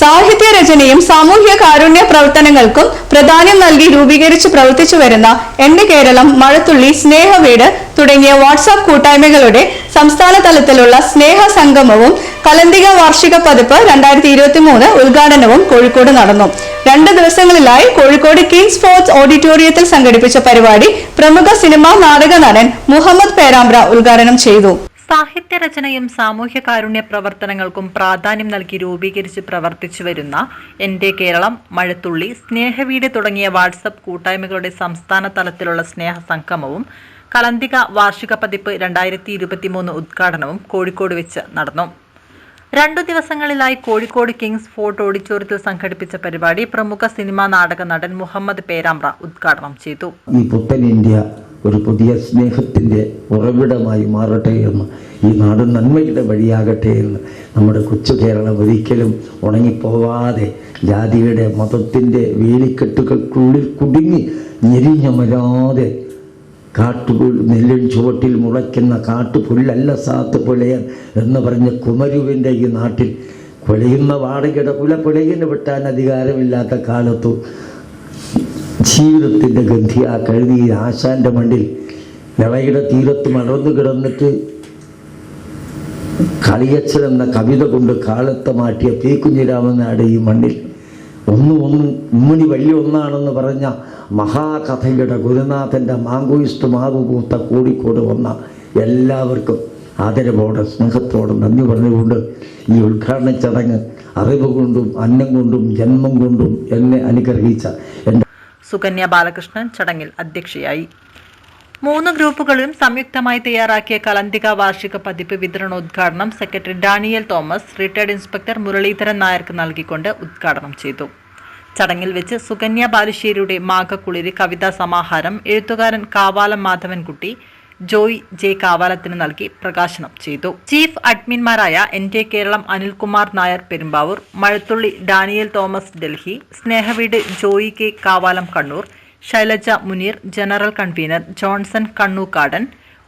സാഹിത്യ രചനയും സാമൂഹ്യ കാരുണ്യ പ്രവർത്തനങ്ങൾക്കും പ്രാധാന്യം നൽകി രൂപീകരിച്ച് പ്രവർത്തിച്ചു വരുന്ന എന്റെ കേരളം മഴത്തുള്ളി സ്നേഹവീട് തുടങ്ങിയ വാട്സാപ്പ് കൂട്ടായ്മകളുടെ സംസ്ഥാന തലത്തിലുള്ള സ്നേഹ സംഗമവും കലന്തിക വാർഷിക പതിപ്പ് രണ്ടായിരത്തി ഇരുപത്തി മൂന്ന് ഉദ്ഘാടനവും കോഴിക്കോട് നടന്നു. രണ്ട് ദിവസങ്ങളിലായി കോഴിക്കോട് കിങ്സ് സ്പോർട്സ് ഓഡിറ്റോറിയത്തിൽ സംഘടിപ്പിച്ച പരിപാടി പ്രമുഖ സിനിമാ നാടക നടൻ മുഹമ്മദ് പേരാമ്പ്ര ഉദ്ഘാടനം ചെയ്തു. സാഹിത്യരചനയും സാമൂഹ്യ കാരുണ്യ പ്രവർത്തനങ്ങൾക്കും പ്രാധാന്യം നൽകി രൂപീകരിച്ച് പ്രവർത്തിച്ചു വരുന്ന എന്റെ കേരളം മഴത്തുള്ളി സ്നേഹവീട് തുടങ്ങിയ വാട്സപ്പ് കൂട്ടായ്മകളുടെ സംസ്ഥാന തലത്തിലുള്ള സ്നേഹ സംഗമവും കളന്തിക വാർഷിക പതിപ്പ് രണ്ടായിരത്തി ഇരുപത്തിമൂന്ന് ഉദ്ഘാടനവും കോഴിക്കോട് വെച്ച് നടന്നു. രണ്ടു ദിവസങ്ങളിലായി കോഴിക്കോട് കിങ്സ് ഫോർട്ട് ഓഡിറ്റോറിയത്തിൽ സംഘടിപ്പിച്ച പരിപാടി പ്രമുഖ സിനിമാ നാടക നടൻ മുഹമ്മദ് പേരാമ്പ്ര ഉദ്ഘാടനം ചെയ്തു. പുത്തൻ ഇന്ത്യ ഒരു പുതിയ സ്നേഹത്തിന്റെ ഉറവിടമായി മാറട്ടെ എന്ന്. ഈ നാട് നന്മയുടെ വഴിയാകട്ടെ എന്ന്. നമ്മുടെ കൊച്ചു കേരളം ഒരിക്കലും ഉണങ്ങിപ്പോവാതെ ജാതിയുടെ മതത്തിന്റെ വേലിക്കെട്ടുകൾക്കുള്ളിൽ കുടുങ്ങി ഞെരിഞ്ഞമരാതെ കാട്ടു നെല്ലിൻ ചുവട്ടിൽ മുളയ്ക്കുന്ന കാട്ടുപുല്ലല്ല സാത്ത് പുലയൻ എന്ന് പറഞ്ഞ കുമരുവിന്റെ ഈ നാട്ടിൽ പൊളിയുന്ന വാടകയുടെ പുല പുലയിന് വെട്ടാൻ അധികാരമില്ലാത്ത കാലത്തു ജീവിതത്തിന്റെ ഗന്ധി ആ കഴുതി ആശാന്റെ മണ്ണിൽ നിളയുടെ തീരത്ത് മലർന്നു കിടന്നിട്ട് കളിയച്ചൻ എന്ന കവിത കൊണ്ട് കാലത്തെ മാറ്റിയ തേക്കുഞ്ഞിരാമനാട് കുഞ്ഞിരാമനാട് ഈ മണ്ണിൽ. ഒന്നും ഒന്നും ഉമ്മണി വലിയ ഒന്നാണെന്ന് പറഞ്ഞ മഹാകഥയുടെ ഗുരുനാഥന്റെ മാങ്കോയിസ്റ്റ് മാവ് പൂത്ത കോഴിക്കോട് വന്ന എല്ലാവർക്കും ആദരവോടെ സ്നേഹത്തോടെ നന്ദി പറഞ്ഞുകൊണ്ട് ഈ ഉദ്ഘാടന ചടങ്ങ് അറിവ് കൊണ്ടും അന്നം കൊണ്ടും ജന്മം കൊണ്ടും എന്നെ അനുഗ്രഹിച്ച എന്റെ സുകന്യ ബാലകൃഷ്ണൻ ചടങ്ങിൽ അധ്യക്ഷയായി. മൂന്ന് ഗ്രൂപ്പുകളും സംയുക്തമായി തയ്യാറാക്കിയ കലന്തിക വാർഷിക പതിപ്പ് വിതരണോദ്ഘാടനം secretary Daniel Thomas retired inspector Muraleedharan നായർക്ക് നൽകിക്കൊണ്ട് ഉദ്ഘാടനം ചെയ്തു. ചടങ്ങിൽ വെച്ച് സുകന്യ ബാലുശ്ശേരിയുടെ മാഘക്കുളിരി കവിതാ സമാഹാരം എഴുത്തുകാരൻ കാവാലം മാധവൻകുട്ടി ജോയ് ജെ കാവാലത്തിന് നൽകി പ്രകാശനം ചെയ്തു. ചീഫ് അഡ്മിൻമാരായ എൻ ടെ കേരളം അനിൽകുമാർ നായർ പെരുമ്പാവൂർ മഴത്തുള്ളി Daniel Thomas Delhi സ്നേഹവീട് Joy K Kavalam Kannur Shailaja Muneer general convener Johnson Kannukkadan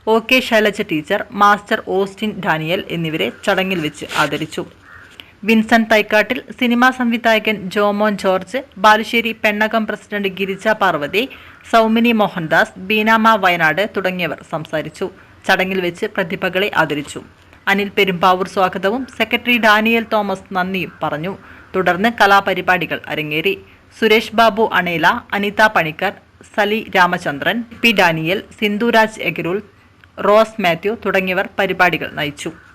O K Shailaja teacher master Austin Daniel എന്നിവരെ ചടങ്ങിൽ വെച്ച് ആദരിച്ചു. വിൻസെന്റ് തൈക്കാട്ടിൽ സിനിമാ സംവിധായകൻ ജോമോൻ ജോർജ് ബാലുശ്ശേരി പെണ്ണകം പ്രസിഡന്റ് ഗിരിജ പാർവതി സൗമിനി മോഹൻദാസ് ബീനാമ വയനാട് തുടങ്ങിയവർ സംസാരിച്ചു. ചടങ്ങിൽ വെച്ച് പ്രതിഭകളെ ആദരിച്ചു. അനിൽ പെരുമ്പാവൂർ സ്വാഗതവും സെക്രട്ടറി ഡാനിയൽ തോമസ് നന്ദിയും പറഞ്ഞു. തുടർന്ന് കലാപരിപാടികൾ അരങ്ങേറി. സുരേഷ് ബാബു അണേല അനിത പണിക്കർ സലി രാമചന്ദ്രൻ പി ഡാനിയൽ സിന്ധുരാജ് എഗരുൾ റോസ് മാത്യു തുടങ്ങിയവർ പരിപാടികൾ നയിച്ചു.